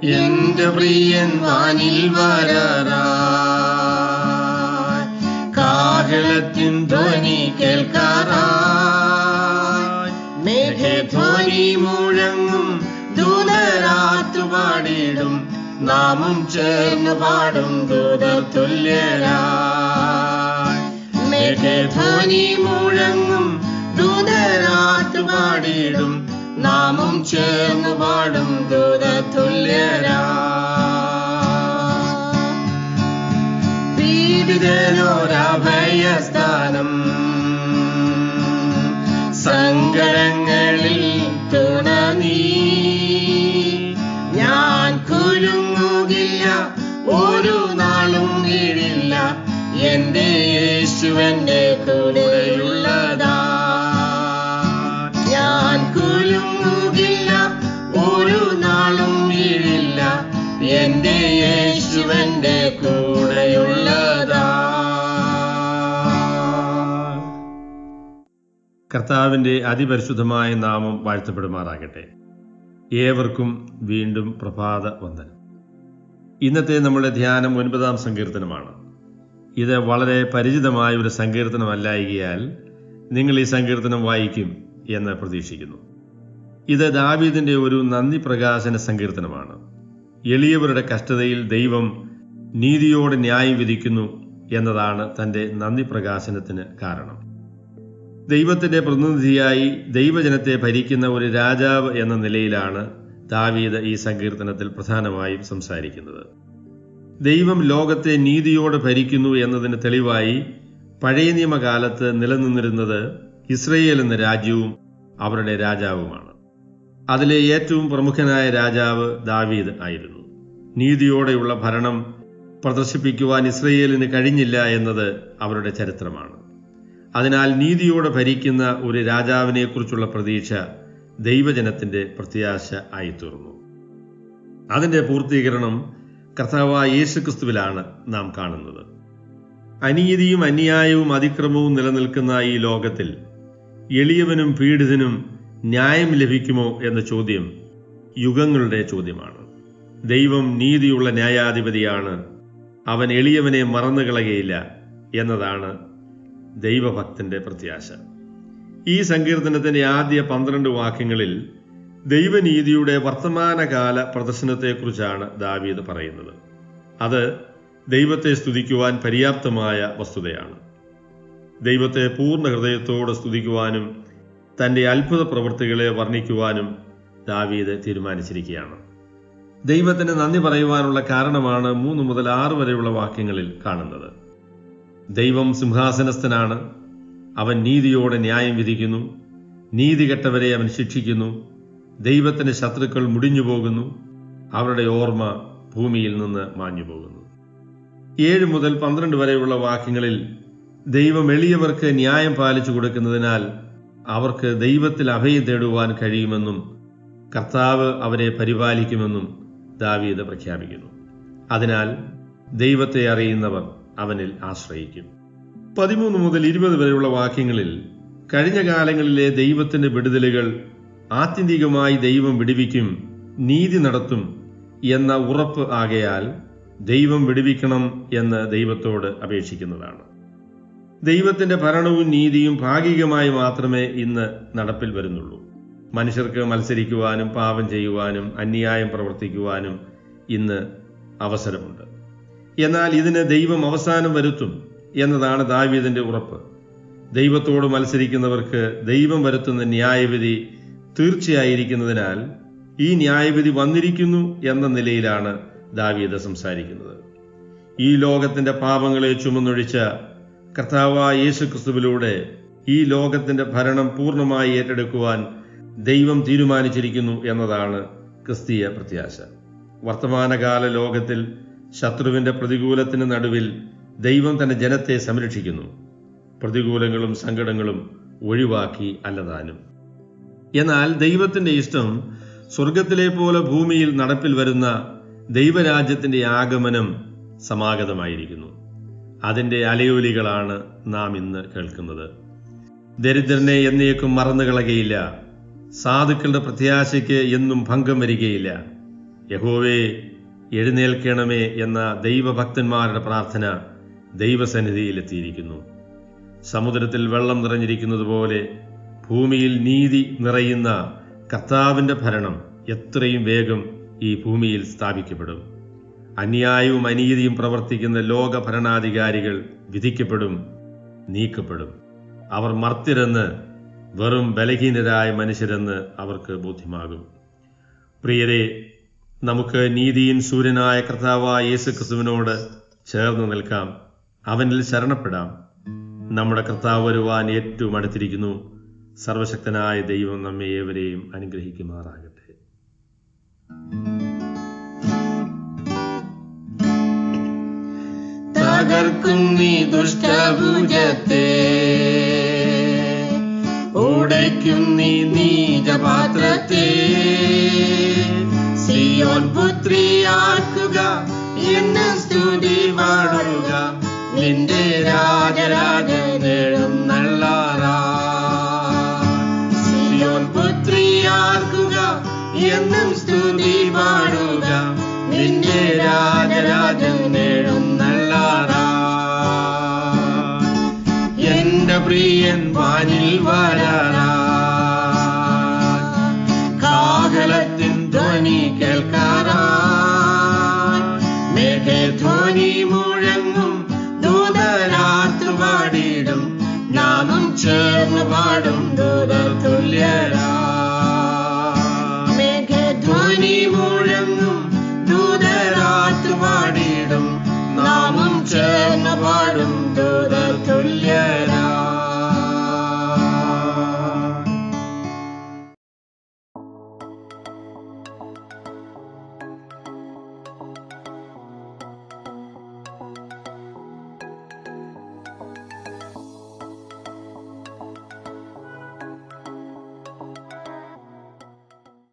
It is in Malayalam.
എന്റെ പ്രിയൻ വാനിൽ വരാറായി കാഹളത്തിൻ ധ്വനി കേൾക്കാറായി മുഴങ്ങും ദൂതരാത്തു പാടിയിടും നാമം ചേർന്ന് പാടും ദൂതർ തുല്യരായി മേഘധ്വനി മുഴങ്ങും ദൂതരാത്തു പാടിയിടും നാമും ചേർന്ന് പാടും ദൂത സങ്കടങ്ങളിൽ തുണ നീ. ഞാൻ കുലുങ്ങുകില്ല ഒരു നാളും വീഴില്ല. എന്റെ യേശുവന്റെ കർത്താവിന്റെ അതിപരിശുദ്ധമായ നാമം വാഴ്ത്തപ്പെടുമാറാകട്ടെ. ഏവർക്കും വീണ്ടും പ്രഭാത വന്ദനം ഇന്നത്തെ നമ്മുടെ ധ്യാനം ഒൻപതാം സങ്കീർത്തനമാണ്. ഇത് വളരെ പരിചിതമായ ഒരു സങ്കീർത്തനമല്ലായികയാൽ നിങ്ങൾ ഈ സങ്കീർത്തനം വായിക്കും എന്ന് പ്രതീക്ഷിക്കുന്നു. ഇത് ദാവീദിന്റെ ഒരു നന്ദി പ്രകാശന സങ്കീർത്തനമാണ്. എളിയവരുടെ കഷ്ടതയിൽ ദൈവം നീതിയോടെ ന്യായം വിധിക്കുന്നു എന്നതാണ് തന്റെ നന്ദി പ്രകാശനത്തിന് കാരണം. ദൈവത്തിന്റെ പ്രതിനിധിയായി ദൈവജനത്തെ ഭരിക്കുന്ന ഒരു രാജാവ് എന്ന നിലയിലാണ് ദാവീദ് ഈ സങ്കീർത്തനത്തിൽ പ്രധാനമായും സംസാരിക്കുന്നത്. ദൈവം ലോകത്തെ നീതിയോടെ ഭരിക്കുന്നു എന്നതിന് തെളിവായി പഴയ നിയമകാലത്ത് നിലനിന്നിരുന്നത് ഇസ്രയേൽ എന്ന രാജ്യവും അവരുടെ രാജാവുമാണ്. അതിലെ ഏറ്റവും പ്രമുഖനായ രാജാവ് ദാവീദ് ആയിരുന്നു. നീതിയോടെയുള്ള ഭരണം പ്രദർശിപ്പിക്കുവാൻ ഇസ്രയേലിന് കഴിഞ്ഞില്ല എന്നത് അവരുടെ ചരിത്രമാണ്. അതിനാൽ നീതിയോടെ ഭരിക്കുന്ന ഒരു രാജാവിനെക്കുറിച്ചുള്ള പ്രതീക്ഷ ദൈവജനത്തിന്റെ പ്രത്യാശ ആയിത്തീർന്നു. അതിന്റെ പൂർത്തീകരണം കർത്താവായ യേശുക്രിസ്തുവിലാണ് നാം കാണുന്നത്. അനീതിയും അന്യായവും അതിക്രമവും നിലനിൽക്കുന്ന ഈ ലോകത്തിൽ എളിയവനും പീഡിതനും ന്യായം ലഭിക്കുമോ എന്ന ചോദ്യം യുഗങ്ങളുടെ ചോദ്യമാണ്. ദൈവം നീതിയുള്ള ന്യായാധിപതിയാണ്. അവൻ എളിയവനെ മറന്നുകളയുകയില്ല എന്നതാണ് ദൈവഭക്തന്റെ പ്രത്യാശ. ഈ സങ്കീർത്തനത്തിന്റെ ആദ്യ പന്ത്രണ്ട് വാക്യങ്ങളിൽ ദൈവനീതിയുടെ വർത്തമാനകാല പ്രദർശനത്തെക്കുറിച്ചാണ് ദാവീദ് പറയുന്നത്. അത് ദൈവത്തെ സ്തുതിക്കുവാൻ പര്യാപ്തമായ വസ്തുതയാണ്. ദൈവത്തെ പൂർണ ഹൃദയത്തോടെ സ്തുതിക്കുവാനും തന്റെ അത്ഭുത പ്രവൃത്തികളെ വർണിക്കുവാനും ദാവീദ് തീരുമാനിച്ചിരിക്കുകയാണ്. ദൈവത്തിന് നന്ദി പറയുവാനുള്ള കാരണമാണ് മൂന്ന് മുതൽ ആറ് വരെയുള്ള വാക്യങ്ങളിൽ കാണുന്നത്. ദൈവം സിംഹാസനസ്ഥനാണ്. അവൻ നീതിയോടെ ന്യായം വിധിക്കുന്നു. നീതി കെട്ടവരെ അവൻ ശിക്ഷിക്കുന്നു. ദൈവത്തിന്റെ ശത്രുക്കൾ മുടിഞ്ഞു പോകുന്നു. അവരുടെ ഓർമ്മ ഭൂമിയിൽ നിന്ന് മാഞ്ഞു പോകുന്നു. ഏഴ് മുതൽ പന്ത്രണ്ട് വരെയുള്ള വാക്യങ്ങളിൽ ദൈവം എളിയവർക്ക് ന്യായം പാലിച്ചു കൊടുക്കുന്നതിനാൽ അവർക്ക് ദൈവത്തിൽ അഭയം തേടുവാൻ കഴിയുമെന്നും കർത്താവ് അവരെ പരിപാലിക്കുമെന്നും ദാവീദ് പ്രഖ്യാപിക്കുന്നു. അതിനാൽ ദൈവത്തെ അറിയുന്നവർ അവനിൽ ആശ്രയിക്കും. പതിമൂന്ന് മുതൽ ഇരുപത് വരെയുള്ള വാക്യങ്ങളിൽ കഴിഞ്ഞ കാലങ്ങളിലെ ദൈവത്തിന്റെ വിടുതലുകൾ ആത്യന്തികമായി ദൈവം വിടുവിക്കും നീതി നടത്തും എന്ന ഉറപ്പ് ആകയാൽ ദൈവം വിടുവിക്കണം എന്ന് ദൈവത്തോട് അപേക്ഷിക്കുന്നതാണ്. ദൈവത്തിന്റെ ഭരണവും നീതിയും ഭാഗികമായി മാത്രമേ ഇന്ന് നടപ്പിൽ വരുന്നുള്ളൂ. മനുഷ്യർക്ക് മത്സരിക്കുവാനും പാപം ചെയ്യുവാനും അന്യായം പ്രവർത്തിക്കുവാനും ഇന്ന് അവസരമുണ്ട്. എന്നാൽ ഇതിന് ദൈവം അവസാനം വരുത്തും എന്നതാണ് ദാവീദിന്റെ ഉറപ്പ്. ദൈവത്തോട് മത്സരിക്കുന്നവർക്ക് ദൈവം വരുത്തുന്ന ന്യായവിധി തീർച്ചയായിരിക്കുന്നതിനാൽ ഈ ന്യായവിധി വന്നിരിക്കുന്നു എന്ന നിലയിലാണ് ദാവീദ് സംസാരിക്കുന്നത്. ഈ ലോകത്തിന്റെ പാപങ്ങളെ ചുമന്നൊഴിച്ച കർത്താവായ യേശുക്രിസ്തുവിലൂടെ ഈ ലോകത്തിന്റെ ഭരണം പൂർണമായി ഏറ്റെടുക്കുവാൻ ദൈവം തീരുമാനിച്ചിരിക്കുന്നു എന്നതാണ് ക്രിസ്തീയ പ്രത്യാശ. വർത്തമാനകാല ലോകത്തിൽ ശത്രുവിന്റെ പ്രതികൂലത്തിന് നടുവിൽ ദൈവം തന്റെ ജനത്തെ സംരക്ഷിക്കുന്നു. പ്രതികൂലങ്ങളും സങ്കടങ്ങളും ഒഴിവാക്കി അല്ലതാനും. എന്നാൽ ദൈവത്തിന്റെ ഇഷ്ടം സ്വർഗത്തിലെ പോലെ ഭൂമിയിൽ നടപ്പിൽ വരുന്ന ദൈവരാജ്യത്തിന്റെ ആഗമനം സമാഗതമായിരിക്കുന്നു. അതിന്റെ അലയൊലികളാണ് നാം ഇന്ന് കേൾക്കുന്നത്. ദരിദ്രനെ എന്നേക്കും മറന്നു കളകയില്ല സാധുക്കളുടെ പ്രത്യാശയ്ക്ക് എന്നും ഭംഗം വരികയില്ല. യഹോവേ എഴുന്നേൽക്കണമേ എന്ന ദൈവഭക്തന്മാരുടെ പ്രാർത്ഥന ദൈവസന്നിധിയിലെത്തിയിരിക്കുന്നു. സമുദ്രത്തിൽ വെള്ളം നിറഞ്ഞിരിക്കുന്നത് പോലെ ഭൂമിയിൽ നീതി നിറയുന്ന കർത്താവിന്റെ ഭരണം എത്രയും വേഗം ഈ ഭൂമിയിൽ സ്ഥാപിക്കപ്പെടും. അന്യായവും അനീതിയും പ്രവർത്തിക്കുന്ന ലോക ഭരണാധികാരികൾ വിധിക്കപ്പെടും നീക്കപ്പെടും. അവർ മർത്തിരെന്ന് വെറും ബലഹീനരായ മനുഷ്യരെന്ന് അവർക്ക് ബോധ്യമാകും. പ്രിയരെ നമുക്ക് നീതിയിൻ സൂര്യനായ കർത്താവായ യേശു ക്രിസ്തുവിനോട് ചേർന്ന് നിൽക്കാം. അവനിൽ ശരണപ്പെടാം. നമ്മുടെ കർത്താവ് വരുവാൻ ഏറ്റവും അടുത്തിരിക്കുന്നു. സർവശക്തനായ ദൈവം നമ്മെ ഏവരെയും അനുഗ്രഹിക്കുമാറാകട്ടെ. തകർക്കും ഉടയ്ക്കും നീ നീചപാത്രത്തെ. സിയോൻ പുത്രിയാക്കുക എന്ന് സ്തുതി പാടുക. നിന്റെ രാജരാജനേഴും സിയോൻ പുത്രിയാക്കുക എന്നും സ്തുതി പാടുക. നിന്റെ രാജരാജനേഴും മേഘധ്വനി മുഴങ്ങും. ദൂതരാത്തു പാടിയിടും നാമും ചേർന്ന് പാടും. ദൂതർ